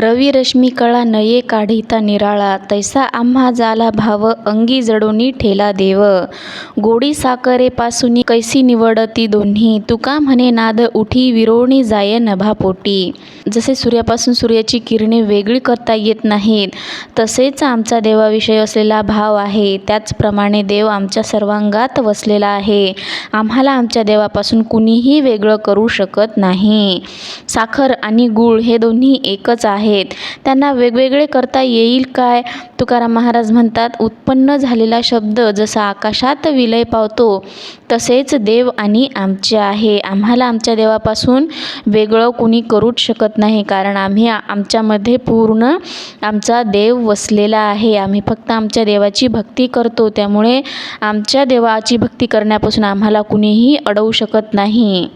रवी रश्मी कळा नये काढिता निराळा तैसा आम्हा झाला भाव अंगी जडोनी ठेला देव. गोडी साखरेपासून कैसी निवडती दोन्ही तुका म्हणे नाद उठी विरोणी जाय नभापोटी जसे सूर्यापासून सूर्याची किरणे वेगळी करता येत नाहीत तसेच आमचा देवाविषयी असलेला भाव आहे त्याचप्रमाणे देव आमच्या सर्वांगात वसलेला आहे. आम्हाला आमच्या देवापासून कुणीही वेगळं करू शकत नाही. साखर आणि गूळ हे दोन्ही एकच आहे. आहेत. त्यांना वेगवेगळे करता येईल काय? तुकाराम महाराज म्हणतात उत्पन्न झालेला शब्द जसा आकाशात विलय पावतो तसेच देव आणि आमचे आहे. आम्हाला आमच्या देवापासून वेगळं कुणी करूच शकत नाही कारण आम्ही आमच्यामध्ये पूर्ण आमचा देव वसलेला आहे. आम्ही फक्त आमच्या देवाची भक्ती करतो. त्यामुळे आमच्या देवाची भक्ती करण्यापासून आम्हाला कुणीही अडवू शकत नाही.